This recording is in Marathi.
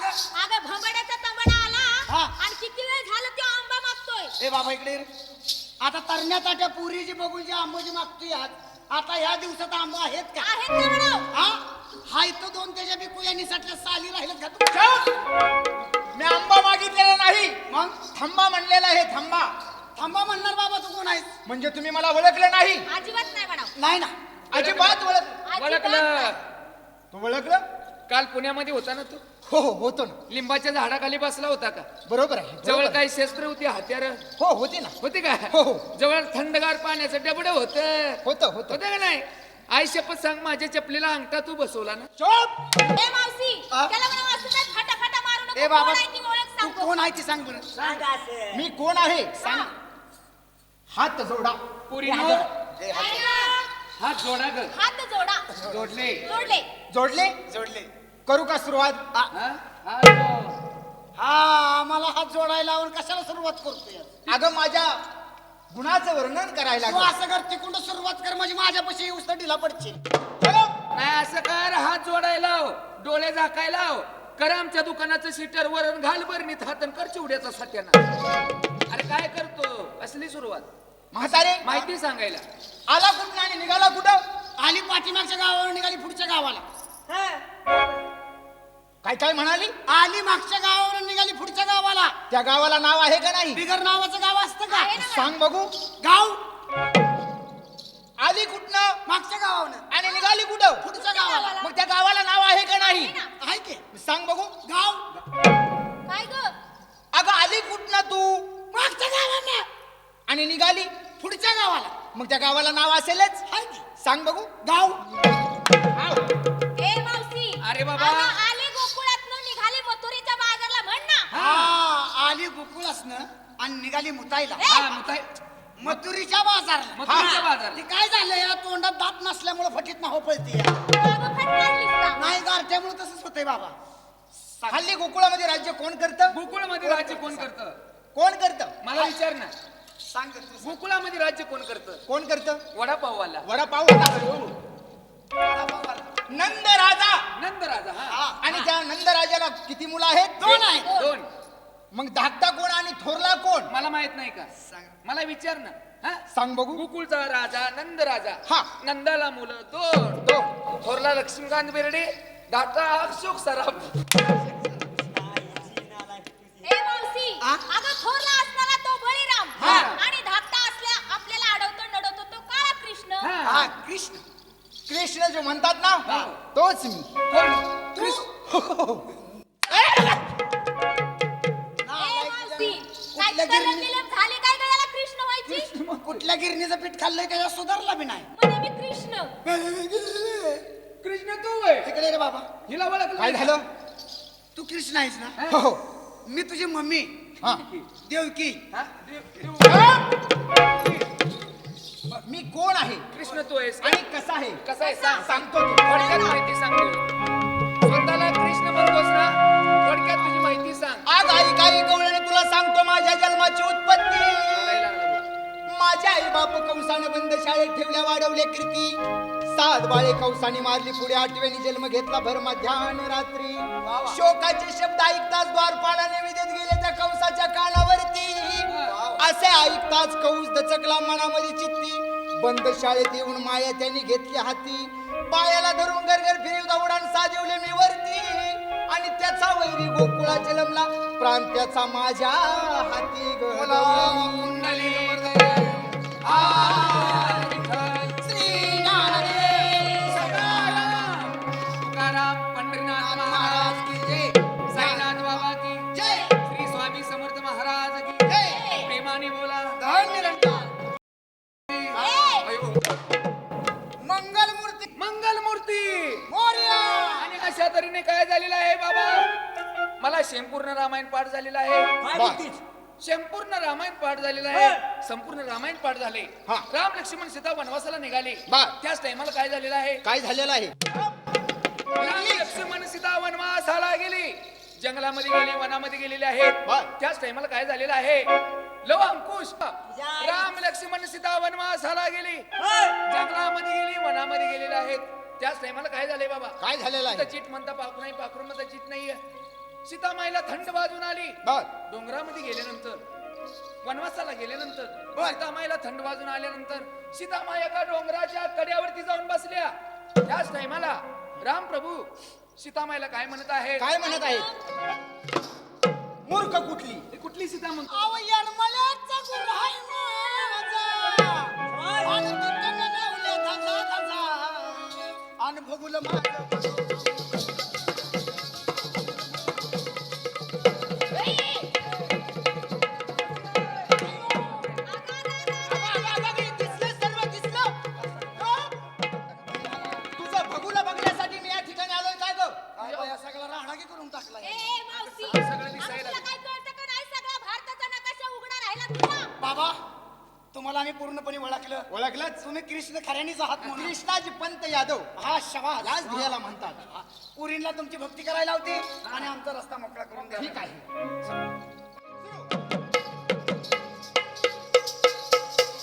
काय ग का ग अगं भंबड्याचा तंबडा आला. हा. आणि किती वेळ झालं तो आंबा मागतोय? ए बाबा इकडे ये. आता तरण्याचा त्या पुरीची बघून जी आंबोजी मागतोय आज आता ह्या दिवसात आंबा आहेत का? आहेत म्हणू हा? हा इथं दोन त्याच्या बिकू यांनी साठल्या साली राहिलेत का तू? मी आंबा मागितलेला नाही. मग? थांबा म्हणलेला आहे थांबा. थांबा म्हणणार बाबा तू कोण आहेस? म्हणजे तुम्ही मला ओळखलं नाही. अजिबात नाही म्हणा नाही ना. अजिबात ओळख ओळखलं. तू ओळखलं? काल पुण्यामध्ये होता ना तू? हो हो होतो ना. लिंबाच्या झाडाखाली बसला होता का? बरोबर आहे बरोबर जवळ आहे. काही शस्त्र होती हत्यार? हो होते ना. होते का? हो, हो. जवळ थंडगार पाण्याचं डबड होत. होतं होतं. होतं का नाही? आई शपथ सांग माझ्या चपलीला अंगठा तू बसवला ना. चोप! ए मावशी आ? त्याला मारू नको. ए बाबा कोण आहे ती ओळख तू सांगतो. कोण आहे ती सांग बरं. मी कोण आहे? सांग. हात जोडा. पुरीनो. ए, हात जोड. हात जोडा. ग हात जोडा. जोडले. जोडले. जोडले? जोडले. करू का सुरुवात आ, हा? हात जोड. हा आम्हाला हात जोडायला लावून कशाला सुरुवात करतोय अगं माझ्या गुणाचं वर्णन करायला तू लागलं. असं कर तिकडून सुरुवात कर म्हणजे माझ्यापाशी येऊस तर ढिला पडशील चलो. नाही असं कर हात जोडायला लाव, डोळे झाकायला लाव. कर आमच्या दुकानाचं सीटर वरण घाल बरणीत हातन कर चिवड्याचा सत्याना अरे काय करतो असली सुरुवात म्हातारे माहिती सांगायला आला कुठं आणि निघाला कुठं आली पाठीमागच्या गावावर निघाली पुढच्या गावाला काय काय म्हणाली? आली मागच्या गावावर निघाली पुढच्या गावाला. त्या गावाला नाव आहे का नाही? बिगर नावाचं गाव असतं का? आहे ना. सांग बघू. गाव? आली कुठनं? मागच्या गावानं आणि निघाली कुठं? पुढच्या गावाला. मग त्या गावाला नाव आहे का नाही? आहे की? सांग बघू. गाव? काय ग? अगं आली कुठनं तू? मागच्या गावानं आणि निघाली पुढच्या गावाला. मग त्या गावाला नाव असेलच. आहे की? सांग बघू. गाव? ए मावशी. अरे बाबा. अगं, आले गोकुळातनं निघाले मथुरेच्या बाजारला म्हण ना हा आली गोकुळ असणं आणि निघाली मुताईला. हा काय मथुरीच्या बाजारला. मथुरेच्या हा. बाजारला. ती काय झालं? या तोंडात दात नसल्यामुळे फटीत पळते. फट मारलीस का? नाही गारठ्यामुळे तसंच होतंय बाबा. हल्ली गोकुळामध्ये राज्य कोण करतं? गोकुळमध्ये राज्य कोण करतं? कोण करतं? मला विचार ना. सांग तू. गोकुळामध्ये राज्य कोण करतं? कोण करतं? वडापाववाला. वडापाव वडापाववाला. नंद राजा नंद राजा हा. हा. आणि त्या नंद राजाला किती मुलं आहेत? दोन आहेत. दोन. मग धाकटा कोण आणि थोरला कोण? मला माहीत नाही का? सांग. मला विचार ना. हा? सांग बघू. गोकुळचा राजा नंद राजा. हा. नंदाला मुलं दोन. दोन. थोरला लक्ष्मीकांत बेर्डे धाकटा अशोक सराफ. ए मावशी आ? अगं थोरला असणारा तो बळीराम. हा. आणि धाकटा असल्या आपल्याला अडवतो नडवतो तो काळा कृष्ण. हा. हा कृष्ण. कृष्ण जो म्हणतात ना हा. तोच मी. कोण? ए काय कुठल्या कलम गिरणी- बिलम झाले काय ग याला कृष्ण व्हायची? मग कुठल्या गिरणीचं पीठ खाल्लंय त्याच्या सुधारला बी नाही. म्हणे मी कृष्ण. कृष्ण तू आहे. तिकडे रे बाबा. हिला ओळखलं काय झालं? तू कृष्ण आहेस ना? का? हो. मी तुझी मम्मी. हा. देवकी. हा? देव- देव- मी कोण आहे? कृष्ण तू आहेस का? आणि कसा आहे? कसा आहे? सांग. सांगतो तू. थोडक्यात माहिती सांगतो बाप कंसानं बंद शाळेत ठेवल्या वाढवले कीर्ती. सात बाळे कंसाने मारली पुढे आठव्याने जन्म घेतला भर मध्यान रात्री. शोकाचे शब्द ऐकताच द्वारपाळाने विदेत गेले त्या कंसाच्या कानावरती. असे ऐकताच कंस दचकला मनामध्ये चित्ती. बंद शाळेत येऊन माया त्यांनी घेतली हाती. पायाला धरून गरगर फिरवता उडान साजवले मी वरती. आणि त्याचा वैरी गोकुळा जलमला प्राण त्याचा माझ्या हाती गळवला. काय झालेलं आहे बाबा? मला संपूर्ण रामायण पाठ झालेलं आहे. संपूर्ण रामायण पाठ झालेलं आहे. संपूर्ण रामायण पाठ झाले. हा. राम लक्ष्मण सीता वनवासाला निघाले. बर. त्याच टायमाला काय झालेलं आहे? काय झालेलं आहे? राम लक्ष्मण सीता वनवासाला गेली. जंगलामध्ये गेली वनामध्ये गेलेले आहेत. बर. त्याच टायमाला काय झालेलं आहे? लव अंकुश. राम लक्ष्मण सीता वनवासाला गेली. जंगलामध्ये गेली वनामध्ये गेलेले आहेत. त्याच टायमाला काय झालंय बाबा? काय झालेलं आहे? तर चिट म्हणता पाखरू नाही पाखरू म्हणता चिट नाहीये. सीतामाईला थंड बाजून आली. बर. डोंगरामध्ये गेल्यानंतर वनवासाला गेल्यानंतर बर. सीतामाईला थंड बाजून आल्यानंतर सीतामाई एका डोंगराच्या कड्यावरती जाऊन बसल्या. त्याच टायमाला राम प्रभू सीतामाईला काय म्हणत आहे काय म्हणत आहेत? मूर्ख कुठली? हे कुठली सीता म्हणतो? முகுலமாக आम्ही पूर्णपणे ओळखलं. ओळखलंच? तुम्ही कृष्ण खऱ्यानीच आहात म्हणून. कृष्णाजी पंत यादव. हा शबाज याच ध्येयाला म्हणतात. पुरीला तुमची भक्ती करायला होती आणि आमचा रस्ता मोकळा करून द्या. ठीक आहे.